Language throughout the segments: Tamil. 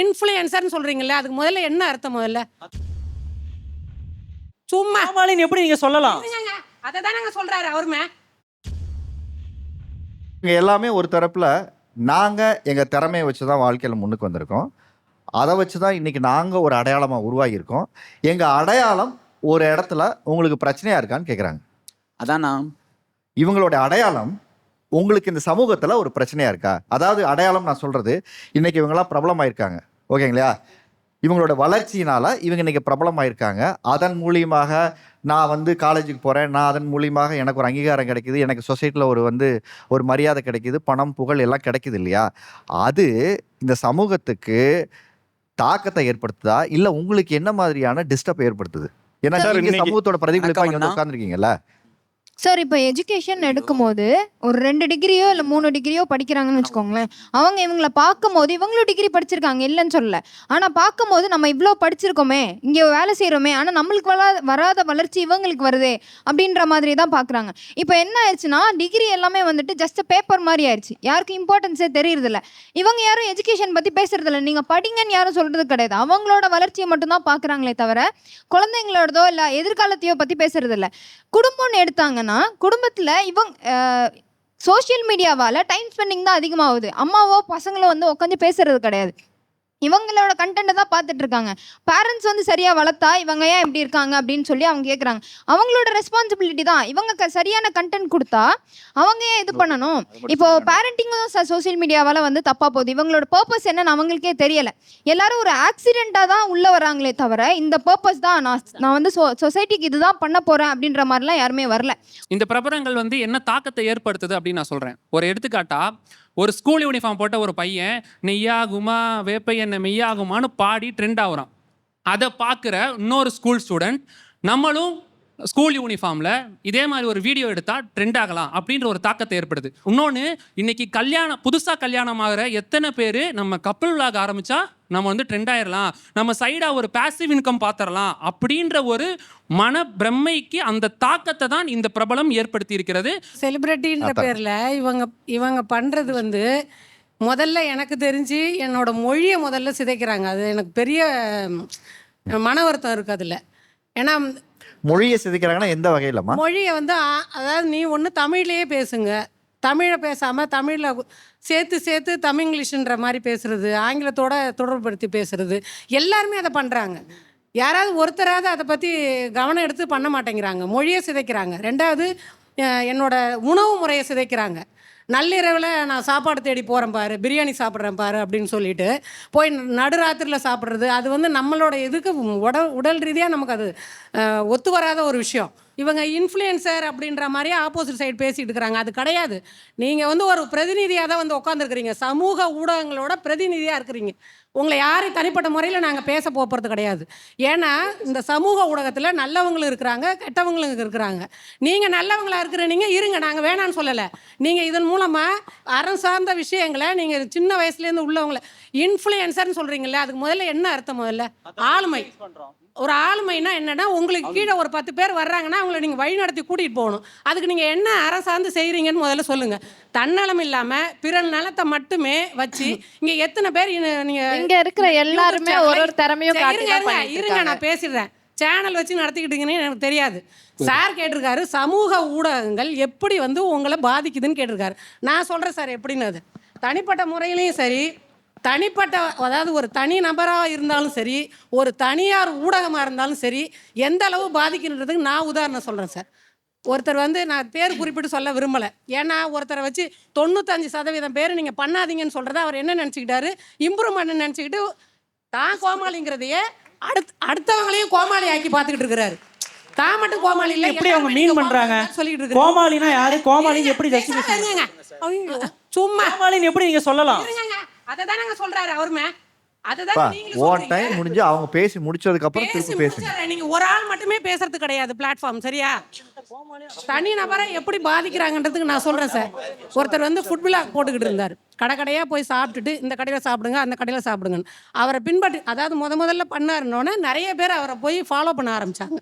இன்ஃப்ளூயன்சர்னு சொல்றீங்கல்ல அதுக்கு முதல்ல என்ன அர்த்தம் முதல்ல? சும்மா. கோமாளின்னு எப்படி நீங்க சொல்லலாம்? அதை தானங்க சொல்றாரு அவருமே. இங்கே எல்லாமே ஒரு தரப்பில் நாங்கள் எங்கள் திறமையை வச்சு தான் வாழ்க்கையில் முன்னுக்கு வந்திருக்கோம். அதை வச்சு தான் இன்றைக்கி நாங்கள் ஒரு அடையாளமாக உருவாகியிருக்கோம். எங்கள் அடையாளம் ஒரு இடத்துல உங்களுக்கு பிரச்சனையாக இருக்கான்னு கேட்குறாங்க அதான் நான். இவங்களோட அடையாளம் உங்களுக்கு இந்த சமூகத்தில் ஒரு பிரச்சனையாக இருக்கா? அதாவது அடையாளம் நான் சொல்கிறது இன்றைக்கி இவங்கெல்லாம் பிரபலமாயிருக்காங்க. ஓகேங்களா? இவங்களோட வளர்ச்சியினால் இவங்க இன்றைக்கி பிரபலமாயிருக்காங்க. அதன் மூலியமாக நான் வந்து காலேஜுக்கு போகிறேன் நான் அதன் மூலியமாக எனக்கு ஒரு அங்கீகாரம் கிடைக்குது. எனக்கு சொசைட்டியில் ஒரு வந்து ஒரு மரியாதை கிடைக்குது. பணம் புகழ் எல்லாம் கிடைக்குது இல்லையா? அது இந்த சமூகத்துக்கு தாக்கத்தை ஏற்படுத்துதா? இல்லை உங்களுக்கு என்ன மாதிரியான டிஸ்டர்ப் ஏற்படுத்துது? ஏன்னா இன்னைக்கு- சமூகத்தோட பிரதிபலிப்பாக உட்காந்துருக்கீங்கல்ல சார் இப்போ எஜுகேஷன் எடுக்கும்போது ஒரு ரெண்டு டிகிரியோ இல்லை மூணு டிகிரியோ படிக்கிறாங்கன்னு வச்சுக்கோங்களேன். அவங்க இவங்கள பார்க்கும்போது இவங்களும் டிகிரி படிச்சிருக்காங்க இல்லைன்னு சொல்லல. ஆனால் பார்க்கும்போது நம்ம இவ்வளோ படிச்சிருக்கோமே இங்கே வேலை செய்கிறோமே ஆனால் நம்மளுக்கு வளா வராத வளர்ச்சி இவங்களுக்கு வருதே அப்படின்ற மாதிரி தான் பார்க்குறாங்க. இப்போ என்ன ஆயிடுச்சுன்னா டிகிரி எல்லாமே வந்துட்டு ஜஸ்ட் பேப்பர் மாதிரி ஆயிடுச்சு. யாருக்கும் இம்பார்ட்டன்ஸே தெரியறதில்ல. இவங்க யாரும் எஜுகேஷன் பற்றி பேசுறதில்ல. நீங்கள் படிங்கன்னு யாரும் சொல்கிறது கிடையாது. அவங்களோட வளர்ச்சியை மட்டும்தான் பார்க்குறாங்களே தவிர குழந்தைங்களோடதோ இல்லை எதிர்காலத்தையோ பற்றி பேசுறதில்ல. குடும்பம்னு எடுத்தாங்கன்னா குடும்பத்தில் இவங்க சோஷியல் மீடியாவால் டைம் ஸ்பெண்டிங் தான் அதிகமாகுது. அம்மாவோ பசங்களோ வந்து உட்காந்து பேசுறது கிடையாது. இவங்களோட கண்டென்ட்டை தான் பார்த்துட்டு இருக்காங்க பேரண்ட்ஸ் வந்து சரியாக வளர்த்தா இவங்க ஏன் இப்படி இருக்காங்க அப்படின்னு சொல்லி அவங்க கேட்குறாங்க அவங்களோட ரெஸ்பான்சிபிலிட்டி தான். இவங்க க சரியான கண்டென்ட் கொடுத்தா அவங்க ஏன் இது பண்ணணும்? இப்போ பேரண்டிங்கும் சோஷியல் மீடியாவால் வந்து தப்பாக போகுது. இவங்களோட பர்பஸ் என்னன்னு அவங்களுக்கே தெரியலை. எல்லாரும் ஒரு ஆக்சிடெண்ட்டாக தான் உள்ளே வராங்களே தவிர இந்த பர்பஸ் தான் நான் நான் வந்து சொ சொசைட்டிக்கு இதுதான் பண்ண போகிறேன் அப்படின்ற மாதிரிலாம் யாருமே வரல. இந்த பிரபலங்கள் வந்து என்ன தாக்கத்தை ஏற்படுத்துது அப்படின்னு நான் சொல்கிறேன் ஒரு எடுத்துக்காட்டா ஒரு ஸ்கூல் யூனிஃபார்ம் போட்ட ஒரு பையன் நெய்யாகுமா வேப்ப எண்ணெய் மெய்யாகுமான்னு பாடி ட்ரெண்ட் ஆகுறான். அதை பார்க்குற இன்னொரு ஸ்கூல் ஸ்டூடெண்ட் நம்மளும் ஸ்கூல் யூனிஃபார்மில் இதே மாதிரி ஒரு வீடியோ எடுத்தால் ட்ரெண்ட் ஆகலாம் அப்படின்ற ஒரு தாக்கத்தை ஏற்படுது. இன்னொன்று இன்னைக்கு கல்யாணம் புதுசாக கல்யாணம் ஆகிற எத்தனை பேர் நம்ம கப்பல் விளாக ஆரம்பித்தா நம்ம வந்து ட்ரெண்ட் ஆயிடலாம் நம்ம சைடாக ஒரு பாசிவ் இன்கம் பார்த்துடலாம் அப்படின்ற ஒரு மன பிரமைக்கு அந்த தாக்கத்தை தான் இந்த பிரபலம் ஏற்படுத்தி இருக்கிறது செலிபிரிட்டின்ற பேர்ல இவங்க இவங்க பண்றது வந்து முதல்ல எனக்கு தெரிஞ்சு என்னோட மொழியை முதல்ல சிதைக்கிறாங்க. அது எனக்கு பெரிய மன வருத்தம் இருக்கு அதில். ஏன்னா மொழியை சிதைக்கிறாங்கன்னா எந்த வகையிலமா மொழியை வந்து அதாவது நீ ஒன்று தமிழ்லேயே பேசுங்க. தமிழை பேசாமல் தமிழில் சேர்த்து சேர்த்து தமிழ் இங்கிலீஷுன்ற மாதிரி பேசுறது ஆங்கிலத்தோட தொடர்புபடுத்தி பேசுறது எல்லாருமே அதை பண்ணுறாங்க யாராவது ஒருத்தராவது அதை பற்றி கவனம் எடுத்து பண்ண மாட்டேங்கிறாங்க. மொழியை சிதைக்கிறாங்க. ரெண்டாவது என்னோட உணவு முறையை சிதைக்கிறாங்க. நள்ளிரவில் நான் சாப்பாடு தேடி போகிறேன் பாரு பிரியாணி சாப்பிட்றேன் பாரு அப்படின்னு சொல்லிட்டு போய் நடுராத்திரியில் சாப்பிட்றது அது வந்து நம்மளோட இதுக்கு உடல் உடல் ரீதியாக நமக்கு அது ஒத்து வராத ஒரு விஷயம். இவங்க இன்ஃப்ளூயன்சர் அப்படின்ற மாதிரியே ஆப்போசிட் சைடு பேசிட்டு இருக்கிறாங்க. அது கிடையாது. நீங்கள் வந்து ஒரு பிரதிநிதியாக தான் வந்து உட்காந்துருக்கிறீங்க சமூக ஊடகங்களோட பிரதிநிதியாக இருக்கிறீங்க. உங்களை யாரையும் தனிப்பட்ட முறையில் நாங்கள் பேச போகிறது கிடையாது. ஏன்னா இந்த சமூக ஊடகத்தில் நல்லவங்களும் இருக்கிறாங்க கெட்டவங்களும் இருக்கிறாங்க. நீங்கள் நல்லவங்களா இருக்கிற நீங்கள் இருங்க. நாங்கள் வேணான்னு சொல்லலை. நீங்கள் இதன் மூலமாக அறம் சார்ந்த விஷயங்களை நீங்கள் சின்ன வயசுலேருந்து உள்ளவங்களை இன்ஃப்ளூயன்சர்னு சொல்கிறீங்களே அதுக்கு முதல்ல என்ன அர்த்தம் முதல்ல? ஆளுமை. ஒரு ஆளுமைனா என்னன்னா உங்களுக்கு கீழே ஒரு பத்து பேர் வர்றாங்கன்னா அவங்கள நீங்கள் வழி நடத்தி கூட்டிகிட்டு போகணும். அதுக்கு நீங்கள் என்ன அறம் சார்ந்து செய்கிறீங்கன்னு முதல்ல சொல்லுங்கள் தன்னலம் இல்லாமல் பிற நலத்தை மட்டுமே வச்சு இங்கே எத்தனை பேர் நீங்கள் இங்க இருக்கிற எல்லாருமே ஒரு ஒரு திறமையும் இருங்க இருங்க. நான் பேசிடுறேன். சேனல் வச்சு நடத்திக்கிட்டீங்கன்னு எனக்கு தெரியாது. சார். கேட்டிருக்காரு சமூக ஊடகங்கள் எப்படி வந்து உங்களை பாதிக்குதுன்னு கேட்டிருக்காரு. நான் சொல்கிறேன் சார் எப்படின்னு அது. தனிப்பட்ட முறையிலையும் சரி தனிப்பட்ட அதாவது ஒரு தனி நபராக இருந்தாலும் சரி ஒரு தனியார் ஊடகமாக இருந்தாலும் சரி எந்த அளவு பாதிக்கின்றதுக்கு நான் உதாரணம் சொல்கிறேன் சார். ஒருத்தர் வந்து நான் பேர் குறிப்பிட்டு சொல்ல விரும்பலை. ஏன்னா ஒருத்தரை வச்சு தொண்ணூத்தஞ்சு சதவீதம் பேர் நீங்கள் பண்ணாதீங்கன்னு சொல்கிறத அவர் என்ன நினச்சிக்கிட்டாரு? இம்ப்ரூவ்மெண்ட் நினச்சிக்கிட்டு தான் கோமாளிங்கிறதையே அடுத் அடுத்தவங்களையும் கோமாளி ஆக்கி பார்த்துக்கிட்டு இருக்கிறாரு. தான் மட்டும் கோமாளி இல்லை எப்படி அவங்க மீன் பண்றாங்க? சொல்லிட்டு இருக்கிறாரு கோமாளினா யாரு? கோமாளின்னு எப்படி சும்மா. கோமாளின்னு எப்படி நீங்க சொல்லலாம்? அதை சொல்றாரு அவருமே. தான் நீங்களும் ஓ சொல்றீங்க. டைம் முடிஞ்சு அவங்க பேசி முடிச்சதுக்கு அப்புறம் திருப்பி பேசுங்க. நீங்க ஒரு ஆள் மட்டுமே பேசுறது கிடையாது பிளாட்ஃபார்ம் சரியா? தனி நபரை எப்படி பாதிக்கிறாங்கன்றதுக்கு நான் சொல்றேன் சார். ஒருத்தர் வந்து ஃபுட் பிளாக் போட்டுக்கிட்டு இருந்தார். கடை கடையா போய் சாப்பிட்டுட்டு இந்த கடையில சாப்பிடுங்க அந்த கடையில சாப்பிடுங்கன்னு. அவரை பின்பற்றி அதாவது முத முதல்ல பண்ணாருன்னொன்னே நிறைய பேர் அவரை போய் ஃபாலோ பண்ண ஆரம்பிச்சாங்க.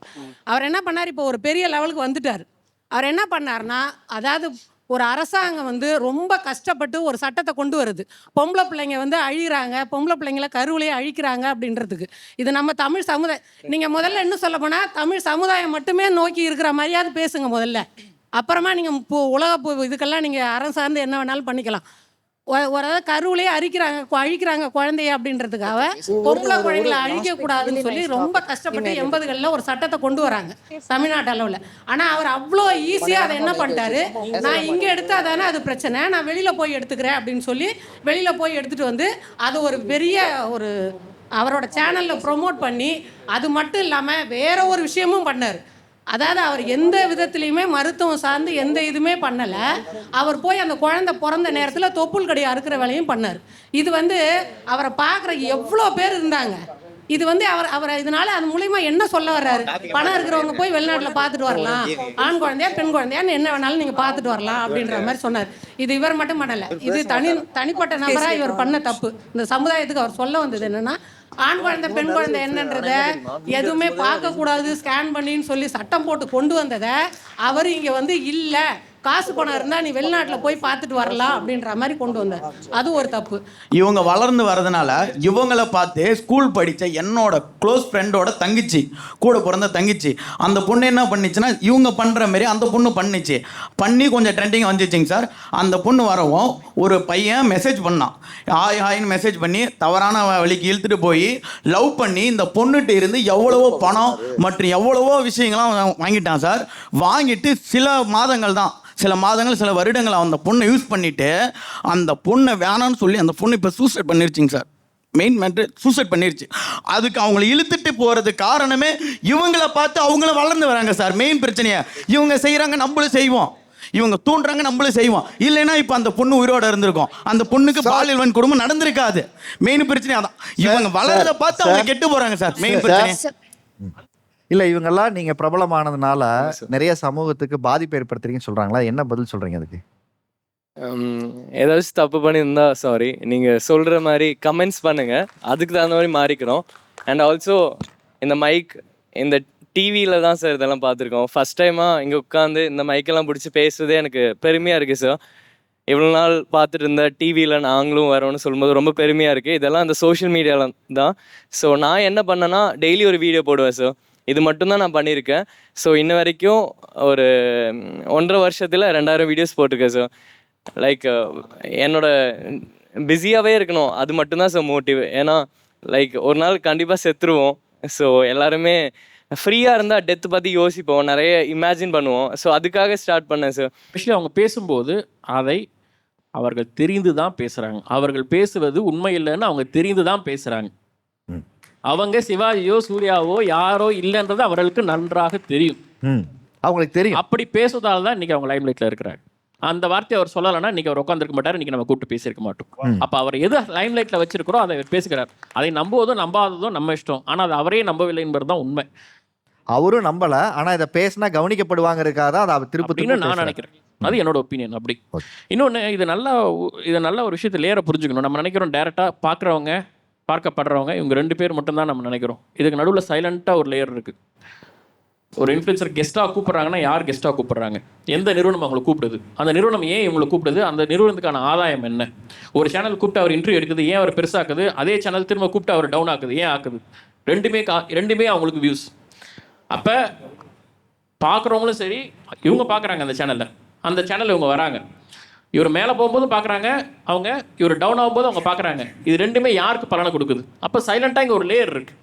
அவர் என்ன பண்ணார் இப்போ ஒரு பெரிய லெவலுக்கு வந்துட்டார். அவர் என்ன பண்ணாருன்னா அதாவது ஒரு அரசாங்கம் வந்து ரொம்ப கஷ்டப்பட்டு ஒரு சட்டத்தை கொண்டு வருது. பொம்பளை பிள்ளைங்க வந்து அழிகிறாங்க பொம்பளை பிள்ளைங்கள கருவிலையே அழிக்கிறாங்க அப்படின்றதுக்கு. இது நம்ம தமிழ் சமுதாயம் நீங்கள் முதல்ல என்ன சொல்ல போனால் தமிழ் சமுதாயம் மட்டுமே நோக்கி இருக்கிற மாதிரியாவது பேசுங்க முதல்ல. அப்புறமா நீங்கள் இப்போ உலக இதுக்கெல்லாம் நீங்கள் அறம் சார்ந்து என்ன வேணாலும் பண்ணிக்கலாம். ஒரு கருவிலே அரிக்கிறாங்க அழிக்கிறாங்க குழந்தைய அப்படின்றதுக்காக பொம்பளை குழந்தைகளை அழிக்க கூடாதுன்னு சொல்லி ரொம்ப கஷ்டப்பட்டு எண்பதுகளில் ஒரு சட்டத்தை கொண்டு வராங்க தமிழ்நாட்டு அளவில். ஆனால் அவர் அவ்வளோ ஈஸியாக அதை என்ன பண்ணிட்டாரு? நான் இங்கே எடுத்தா தானே அது பிரச்சனை. நான் வெளியில் போய் எடுத்துக்கிறேன் அப்படின்னு சொல்லி வெளியில் போய் எடுத்துகிட்டு வந்து அது ஒரு பெரிய ஒரு அவரோட சேனலில் ப்ரோமோட் பண்ணி அது மட்டும் இல்லாமல் வேற ஒரு விஷயமும் பண்ணார். அதாவது அவர் எந்த விதத்துலையுமே மருத்துவம் சார்ந்து எந்த இதுவுமே பண்ணலை. அவர் போய் அந்த குழந்தை பிறந்த நேரத்தில் தொப்புள் கடையை அறுக்கிற வேலையும் பண்ணார். இது வந்து அவரை பார்க்குற எவ்வளோ பேர் இருந்தாங்க. இது வந்து அவர் அவரை இதனால அது மூலியமா என்ன சொல்ல வர்றாரு? பணம் இருக்கிறவங்க போய் வெளிநாட்டுல பாத்துட்டு வரலாம். ஆண் குழந்தையா பெண் குழந்தையான்னு என்ன வேணாலும் நீங்க பாத்துட்டு வரலாம் அப்படின்ற மாதிரி சொன்னார். இது இவர் மட்டும் பண்ணலை. இது தனி தனிப்பட்ட நபரா இவர் பண்ண தப்பு. இந்த சமுதாயத்துக்கு அவர் சொல்ல வந்தது என்னன்னா ஆண் குழந்தை பெண் குழந்தை என்னன்றத எதுவுமே பார்க்கக்கூடாது ஸ்கேன் பண்ணின்னு சொல்லி சட்டம் போட்டு கொண்டு வந்ததை அவர் இங்கே வந்து இல்லை. காசு பணம் இருந்தா நீ வெளிநாட்டுல போய் பார்த்துட்டு வரலாம் அப்படின்ற மாதிரி கொண்டு வந்தார் அது ஒரு தப்பு. இவங்க வளர்ந்து வரதுனால இவங்கள பார்த்து ஸ்கூல் படித்த என்னோட க்ளோஸ் ஃப்ரெண்டோட தங்கிச்சு கூட பிறந்த தங்கிச்சு. அந்த பொண்ணு என்ன பண்ணிச்சுன்னா இவங்க பண்ணுற மாரி அந்த பொண்ணு பண்ணிச்சு. பண்ணி கொஞ்சம் ட்ரெண்டிங் வந்துச்சுங்க சார். அந்த பொண்ணு வரவும் ஒரு பையன் மெசேஜ் பண்ணான். ஹாய் ஹாய்னு மெசேஜ் பண்ணி தவறான வழிக்கு இழுத்துட்டு போய் லவ் பண்ணி இந்த பொண்ணுகிட்ட இருந்து எவ்வளவோ பணம் மற்றும் எவ்வளவோ விஷயங்கள்லாம் வாங்கிட்டான் சார். வாங்கிட்டு சில மாதங்கள் தான் சில மாதங்கள் சில வருடங்கள் அந்த பொண்ணை யூஸ் பண்ணிட்டு அந்த பொண்ணை வேணாம்னு சொல்லி அந்த பொண்ணு இப்போ சூசைட் பண்ணிருச்சுங்க சார். மெயின் மேட்ரு சூசைட் பண்ணிருச்சு. அதுக்கு அவங்கள இழுத்துட்டு போறது காரணமே இவங்கள பார்த்து அவங்கள வளர்ந்து வராங்க சார். மெயின் பிரச்சனையை. இவங்க செய்கிறாங்க நம்மளும் செய்வோம். இவங்க தூண்டுறாங்க நம்மளும் செய்வோம். இல்லைன்னா இப்போ அந்த பொண்ணு உயிரோட இருந்திருக்கும். அந்த பொண்ணுக்கு பாலியல் குடும்பம் நடந்திருக்காது. மெயின் பிரச்சனை அதான். இவங்க வளர்றத பார்த்து அவங்க கெட்டு போறாங்க சார். மெயின் பிரச்சனை இல்ல இவங்கெல்லாம் நீங்க பிரபலமானதுனால நிறைய சமூகத்துக்கு பாதிப்பு ஏற்படுத்துறீங்கன்னு சொல்றாங்களா? என்ன பதில் சொல்றீங்க அதுக்கு? ஏதாச்சும் தப்பு பண்ணியிருந்தா சாரி நீங்கள் சொல்கிற மாதிரி கமெண்ட்ஸ் பண்ணுங்கள் அதுக்கு தகுந்த மாதிரி மாறிக்கிறோம் அண்ட் ஆல்சோ இந்த மைக் இந்த டிவியில் தான் சார் இதெல்லாம் பார்த்துருக்கோம். ஃபஸ்ட் டைமாக இங்கே உட்காந்து இந்த மைக்கெல்லாம் பிடிச்சி பேசுறதே எனக்கு பெருமையாக இருக்குது சார் இவ்வளோ நாள் பார்த்துட்டு இருந்த டிவியில் நாங்களும் வரோம்னு சொல்லும்போது ரொம்ப பெருமையாக இருக்குது இதெல்லாம் அந்த சோஷியல் மீடியாவில் தான். ஸோ நான் என்ன பண்ணேன்னா டெய்லி ஒரு வீடியோ போடுவேன் சார் இது மட்டும்தான் நான் பண்ணியிருக்கேன். ஸோ இன்ன வரைக்கும் ஒரு ஒன்றரை வருஷத்தில் ரெண்டாயிரம் வீடியோஸ் போட்டிருக்கேன் சார் லைக் என்னோட பிஸியாகவே இருக்கணும். அது மட்டும்தான் ஸோ மோட்டிவ் ஏன்னா லைக் ஒரு நாள் கண்டிப்பாக செத்துருவோம். ஸோ எல்லாருமே ஃப்ரீயாக இருந்தால் டெத் பற்றி யோசிப்போம். நிறைய இமேஜின் பண்ணுவோம். ஸோ அதுக்காக ஸ்டார்ட் பண்ணேன் சார் ஆக்சுவலி அவங்க பேசும்போது அதை அவர்கள் தெரிந்து தான் பேசுகிறாங்க அவர்கள் பேசுவது உண்மை இல்லைன்னு அவங்க தெரிந்து தான் பேசுகிறாங்க அவங்க சிவாஜியோ சூர்யாவோ யாரோ இல்லைன்றது அவர்களுக்கு நன்றாக தெரியும். அவங்களுக்கு தெரியும். அப்படி பேசுவதால தான் இன்னைக்கு அவங்க லைம்லைட்டில் இருக்கிறாங்க. அந்த வார்த்தையை அவர் சொல்லலைன்னா இன்னைக்கு அவர் உட்காந்துருக்க மாட்டார் இன்னைக்கு நம்ம கூப்பிட்டு பேசியிருக்க மாட்டோம். அப்போ அவர் எது லைம்லைட்டில் வச்சிருக்கிறோம் அதை பேசுகிறார் அதை நம்புவதும் நம்பாததும் நம்ம இஷ்டம். ஆனால் அது அவரே நம்பவில்லை என்பது தான் உண்மை. அவரும் நம்பல. ஆனா இதை பேசினா கவனிக்கப்படுவாங்கிறதுக்காக தான் அதை திருப்பி நான். நினைக்கிறேன். அது என்னோட ஒப்பீனியன் அப்படி. இன்னொன்று இது நல்லா இது நல்ல ஒரு விஷயத்தை லேயரை புரிஞ்சுக்கணும். நம்ம நினைக்கிறோம் டேரெக்டாக பார்க்குறவங்க பார்க்கப்படுறவங்க இவங்க ரெண்டு பேர் மட்டும்தான் நம்ம நினைக்கிறோம். இதுக்கு நடுவில் சைலண்ட்டாக ஒரு லேயர் இருக்குது ஒரு இன்ஃப்ளூயன்சர் கெஸ்ட்டாக கூப்பிட்றாங்கன்னா யார் கெஸ்ட்டாக கூப்பிட்றாங்க? எந்த நிறுவனம் அவங்களை கூப்பிடுது? அந்த நிறுவனம் ஏன் இவங்களை கூப்பிடுது? அந்த நிறுவனத்துக்கான ஆதாயம் என்ன? ஒரு சேனல் கூப்பிட்டு அவர் இன்டர்வியூ எடுக்குது ஏன் அவர் பெருசாக்குது? அதே சேனல் திரும்ப கூப்பிட்டு அவர் டவுன் ஆக்குது ஏன் ஆக்குது? ரெண்டுமே கா ரெண்டுமே அவங்களுக்கு வியூஸ் அப்போ பார்க்குறவங்களும் சரி இவங்க பார்க்குறாங்க அந்த சேனலில் அந்த சேனலில் இவங்க வராங்க. இவர் மேலே போகும்போதும் பார்க்குறாங்க அவங்க இவர் டவுன் ஆகும்போது அவங்க பார்க்குறாங்க இது ரெண்டுமே யாருக்கு பலனை கொடுக்குது? அப்போ சைலண்ட்டாக இங்கே ஒரு லேயர் இருக்குது